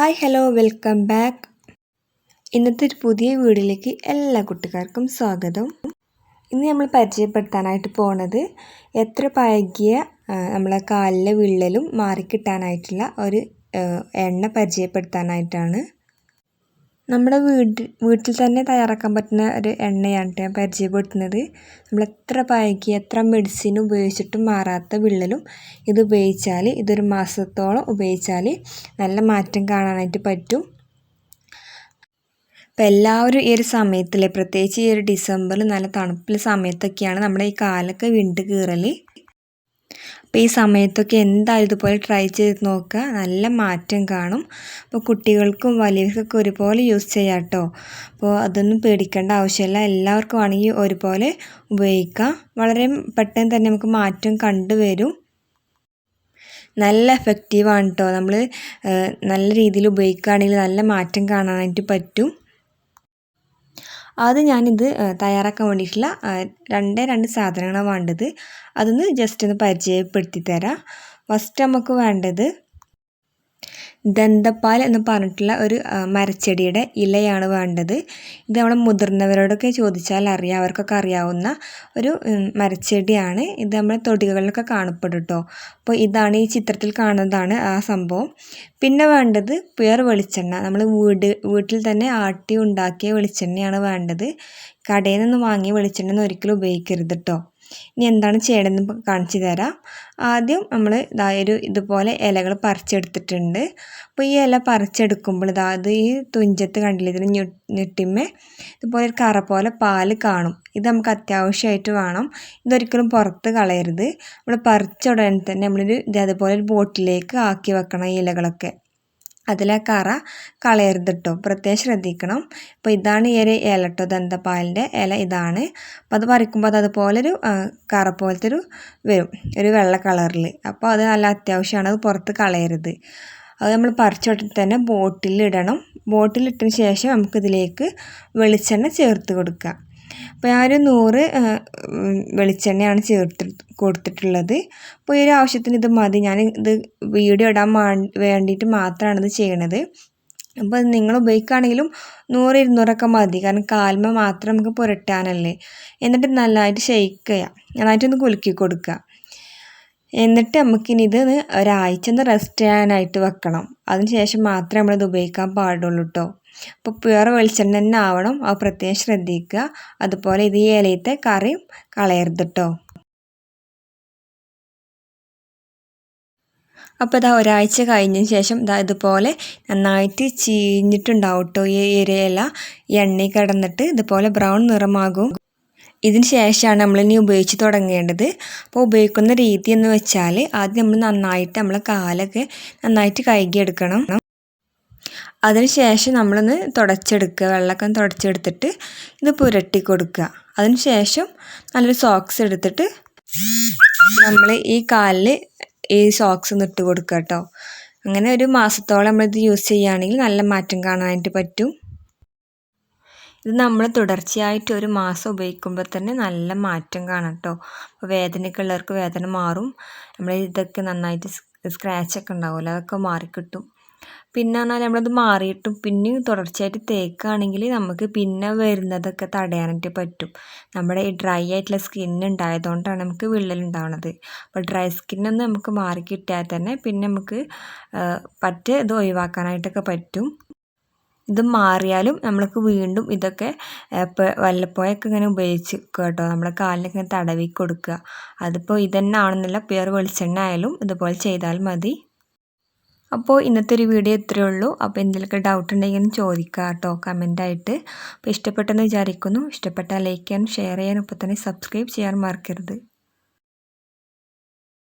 Hi hello welcome back. ഇന്നത്തെ ഒരു പുതിയ വീഡിയോയിലേക്ക് എല്ലാ കുട്ടികാർക്കും സ്വാഗതം. ഇന്ന് നമ്മൾ പരിചയപ്പെടുത്താനായിട്ട് പോണത് എത്ര പഴകിയ നമ്മളെ കാലിലെ വിള്ളലും മാറിക്കിട്ടാനായിട്ടുള്ള ഒരു എണ്ണ പരിചയപ്പെടുത്താനായിട്ടാണ്. നമ്മുടെ വീട്ടിൽ വീട്ടിൽ തന്നെ തയ്യാറാക്കാൻ പറ്റുന്ന ഒരു എണ്ണയാണ് കേട്ടോ ഞാൻ പരിചയപ്പെടുത്തുന്നത്. നമ്മൾ എത്ര പായ്ക്ക് എത്ര മെഡിസിൻ ഉപയോഗിച്ചിട്ടും മാറാത്ത വിള്ളലും ഇത് ഉപയോഗിച്ചാൽ ഇതൊരു മാസത്തോളം ഉപയോഗിച്ചാൽ നല്ല മാറ്റം കാണാനായിട്ട് പറ്റും. അപ്പോൾ എല്ലാവരും ഈ ഒരു സമയത്തിലെ പ്രത്യേകിച്ച് ഈ ഒരു ഡിസംബറിൽ നല്ല തണുപ്പിൽ സമയത്തൊക്കെയാണ് നമ്മുടെ ഈ കാലൊക്കെ വിണ്ട് കീറൽ അപ്പോൾ ഈ സമയത്തൊക്കെ എന്തായാലും ഇതുപോലെ ട്രൈ ചെയ്ത് നോക്കുക. നല്ല മാറ്റം കാണും. അപ്പോൾ കുട്ടികൾക്കും വലിയവർക്കൊക്കെ ഒരുപോലെ യൂസ് ചെയ്യാം കേട്ടോ. അപ്പോൾ അതൊന്നും പേടിക്കേണ്ട ആവശ്യമില്ല. എല്ലാവർക്കും ആണെങ്കിൽ ഒരുപോലെ ഉപയോഗിക്കാം. വളരെ പെട്ടെന്ന് തന്നെ നമുക്ക് മാറ്റം കണ്ടുവരും. നല്ല എഫക്റ്റീവാണ് കേട്ടോ. നമ്മൾ നല്ല രീതിയിൽ ഉപയോഗിക്കുകയാണെങ്കിൽ നല്ല മാറ്റം കാണാനായിട്ട് പറ്റും. അത് ഞാനിത് തയ്യാറാക്കാൻ വേണ്ടിയിട്ടുള്ള രണ്ട് രണ്ട് സാധനങ്ങളാണ് വേണ്ടത്. അതൊന്ന് ജസ്റ്റ് ഒന്ന് പരിചയപ്പെടുത്തി തരാം ഫസ്റ്റ് നമുക്ക് വേണ്ടത് ദന്തപ്പാൽ എന്ന് പറഞ്ഞിട്ടുള്ള ഒരു മരച്ചെടിയുടെ ഇലയാണ് വേണ്ടത്. ഇത് നമ്മൾ മുതിർന്നവരോടൊക്കെ ചോദിച്ചാൽ അറിയാം അവർക്കൊക്കെ അറിയാവുന്ന ഒരു മരച്ചെടിയാണ്. ഇത് നമ്മൾ തൊടികളിലൊക്കെ കാണപ്പെടും കേട്ടോ അപ്പോൾ ഇതാണ് ഈ ചിത്രത്തിൽ കാണുന്നതാണ് ആ സംഭവം. പിന്നെ വേണ്ടത് പുയർ വെളിച്ചെണ്ണ. നമ്മൾ വീട് വീട്ടിൽ തന്നെ ആട്ടി ഉണ്ടാക്കിയ വെളിച്ചെണ്ണയാണ് വേണ്ടത്. കടയിൽ നിന്ന് വാങ്ങിയ വെളിച്ചെണ്ണ ഒന്നും ഒരിക്കലും ഉപയോഗിക്കരുത് കേട്ടോ ഇനി എന്താണ് ചെയ്യേണ്ടതെന്ന് കാണിച്ചു തരാം. ആദ്യം നമ്മൾ ഇതാ ഒരു ഇതുപോലെ ഇലകൾ പറിച്ചെടുത്തിട്ടുണ്ട്. അപ്പോൾ ഈ ഇല പറിച്ചെടുക്കുമ്പോൾ ഇതാ അത് ഈ തുഞ്ചത്ത് കണ്ടില്ല ഇതിന് ഞെട്ടിമ്മേ ഇതുപോലെ ഒരു കറ പോലെ പാൽ കാണും. ഇത് നമുക്ക് അത്യാവശ്യമായിട്ട് വേണം. ഇതൊരിക്കലും പുറത്ത് കളയരുത്. നമ്മൾ പറിച്ച ഉടനെ തന്നെ നമ്മളൊരു ഇതേപോലെ ഒരു ബോട്ടിലേക്ക് ആക്കി വെക്കണം ഈ ഇലകളൊക്കെ. അതിലെ കറ കളയരുത് കേട്ടോ പ്രത്യേകം ശ്രദ്ധിക്കണം. അപ്പോൾ ഇതാണ് ഈ ഒരു ഇല കേട്ടോ ദന്തപ്പാലിന്റെ ഇല ഇതാണ്. അപ്പോൾ അത് പറിക്കുമ്പോൾ അത് അതുപോലൊരു കറ പോലത്തെ ഒരു വരും. ഒരു വെള്ള കളറിൽ അപ്പോൾ അത് നല്ല അത്യാവശ്യമാണ് അത് പുറത്ത് കളയരുത്. അത് നമ്മൾ പറിച്ചോട്ടിൽ തന്നെ ബോട്ടിലിടണം ബോട്ടിലിട്ടതിന് ശേഷം നമുക്കിതിലേക്ക് വെളിച്ചെണ്ണ ചേർത്ത് കൊടുക്കുക. അപ്പോൾ ഞാനൊരു നൂറ് വെളിച്ചെണ്ണയാണ് ചേർത്ത് കൊടുത്തിട്ടുള്ളത്. അപ്പോൾ ഈ ഒരു ആവശ്യത്തിന് ഇത് മതി. ഞാൻ ഇത് വീഡിയോ ഇടാൻ വേണ്ടിയിട്ട് മാത്രമാണ് ഇത് ചെയ്യണത് അപ്പോൾ നിങ്ങൾ ഉപയോഗിക്കുകയാണെങ്കിലും നൂറ് ഇരുന്നൂറൊക്കെ മതി. കാരണം കാൽമ മാത്രം നമുക്ക് പുരട്ടാനല്ലേ. എന്നിട്ട് നല്ലതായിട്ട് ഷെയ്ക്ക് ചെയ്യാം. നന്നായിട്ടൊന്ന് കുലുക്കി കൊടുക്കുക. എന്നിട്ട് നമുക്കിനി ഇത് ഒരാഴ്ച ഒന്ന് റെസ്റ്റ് ചെയ്യാനായിട്ട് വെക്കണം. അതിന് ശേഷം മാത്രമേ നമ്മളിത് ഉപയോഗിക്കാൻ പാടുള്ളൂ കേട്ടോ അപ്പോൾ പ്യുവർ വെളിച്ചെണ്ണ തന്നെ ആവണം. അത് പ്രത്യേകം ശ്രദ്ധിക്കുക. അതുപോലെ ഇത് ഈ ഇലയത്തെ കറിയും കളയരുത് കേട്ടോ അപ്പോൾ ഇതാ ഒരാഴ്ച കഴിഞ്ഞതിന് ശേഷം ഇതാ ഇതുപോലെ നന്നായിട്ട് ചീഞ്ഞിട്ടുണ്ടാവും കേട്ടോ ഈ ഇരയില. എണ്ണയിൽ കിടന്നിട്ട് ഇതുപോലെ ബ്രൗൺ നിറമാകും. ഇതിന് ശേഷമാണ് നമ്മളിനി ഉപയോഗിച്ച് തുടങ്ങേണ്ടത്. അപ്പോൾ ഉപയോഗിക്കുന്ന രീതി എന്ന് വെച്ചാൽ ആദ്യം നമ്മൾ നന്നായിട്ട് നമ്മളെ കാലൊക്കെ നന്നായിട്ട് കഴുകിയെടുക്കണം. അതിന് ശേഷം നമ്മളൊന്ന് തുടച്ചെടുക്കുക. വെള്ളമൊക്കെ തുടച്ചെടുത്തിട്ട് ഇത് പുരട്ടി കൊടുക്കുക അതിന് ശേഷം നല്ലൊരു സോക്സ് എടുത്തിട്ട് നമ്മൾ ഈ കാലിൽ ഈ സോക്സ് ഒന്ന് ഇട്ട് കൊടുക്കുക കേട്ടോ. അങ്ങനെ ഒരു മാസത്തോളം നമ്മളിത് യൂസ് ചെയ്യുകയാണെങ്കിൽ നല്ല മാറ്റം കാണാനായിട്ട് പറ്റും. ഇത് നമ്മൾ തുടർച്ചയായിട്ട് ഒരു മാസം ഉപയോഗിക്കുമ്പോൾ തന്നെ നല്ല മാറ്റം കാണാം കേട്ടോ അപ്പോൾ വേദനയൊക്കെ വേദന മാറും. നമ്മൾ ഇതൊക്കെ നന്നായിട്ട് സ്ക്രാച്ചൊക്കെ ഉണ്ടാവുമല്ലോ അതൊക്കെ മാറിക്കിട്ടും പിന്നെ പറഞ്ഞാൽ നമ്മളത് മാറിയിട്ടും പിന്നെ തുടർച്ചയായിട്ട് തേക്കുകയാണെങ്കിൽ നമുക്ക് പിന്നെ വരുന്നതൊക്കെ തടയാനായിട്ട് പറ്റും. നമ്മുടെ ഈ ഡ്രൈ ആയിട്ടുള്ള സ്കിൻ ഉണ്ടായതുകൊണ്ടാണ് നമുക്ക് വിള്ളലുണ്ടാവുന്നത് അപ്പോൾ ഡ്രൈ സ്കിന്നൊന്നും നമുക്ക് മാറി കിട്ടിയാൽ തന്നെ പിന്നെ നമുക്ക് പറ്റ് ഇത് ഒഴിവാക്കാനായിട്ടൊക്കെ പറ്റും. ഇത് മാറിയാലും നമ്മൾക്ക് വീണ്ടും ഇതൊക്കെ വല്ലപ്പോഴൊക്കെ ഇങ്ങനെ ഉപയോഗിച്ച് കേട്ടോ. നമ്മളെ കാലിനൊക്കെ ഇങ്ങനെ തടവി കൊടുക്കുക. അതിപ്പോൾ ഇതന്നെ ആണെന്നില്ല പ്യുർ വെളിച്ചെണ്ണ ആയാലും ഇതുപോലെ ചെയ്താൽ മതി. അപ്പോൾ ഇന്നത്തെ ഒരു വീഡിയോ ഇത്രയേ ഉള്ളൂ. അപ്പോൾ എന്തെങ്കിലുമൊക്കെ ഡൗട്ട് ഉണ്ടെങ്കിൽ ചോദിക്കുക കേട്ടോ കമന്റായിട്ട് അപ്പോൾ ഇഷ്ടപ്പെട്ടെന്ന് വിചാരിക്കുന്നു. ഇഷ്ടപ്പെട്ടാൽ ലൈക്ക് ചെയ്യാനും ഷെയർ ചെയ്യാനും ഒപ്പം തന്നെ സബ്സ്ക്രൈബ് ചെയ്യാൻ മറക്കരുത്.